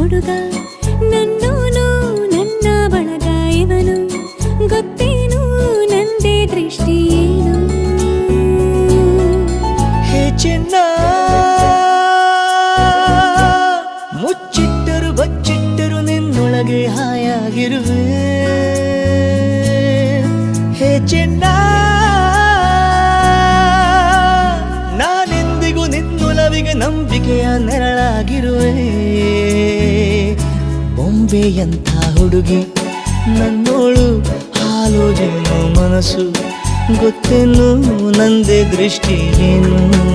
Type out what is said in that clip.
ಹುಡುಗ, ನನ್ನೂನು ನನ್ನ ಬಳಗ ಇವನು. ಗೊತ್ತೇನು ನಂದೇ ದೃಷ್ಟಿ ಏನು? ಹೇ ಚೆನ್ನ, ಮುಚ್ಚಿಟ್ಟರು ಬಚ್ಚಿಟ್ಟರು ನಿನ್ನೊಳಗೆ ಹಾಯಾಗಿರುವೆ. ಹೇ ಚೆನ್ನ, ನಾನೆಂದಿಗೂ ನಿನ್ನೊಲವಿಗೆ ನಂಬಿಕೆಯ ನೆರಳಾಗಿರುವೆ. ಬೊಂಬೆಯಂಥ ಹುಡುಗಿ. ನನ್ನೋಳು ಹಾಲು ಜೇನು ಮನಸ್ಸು. ಗೊತ್ತೇನು ನಂದೇ ದೃಷ್ಟಿ ಏನು?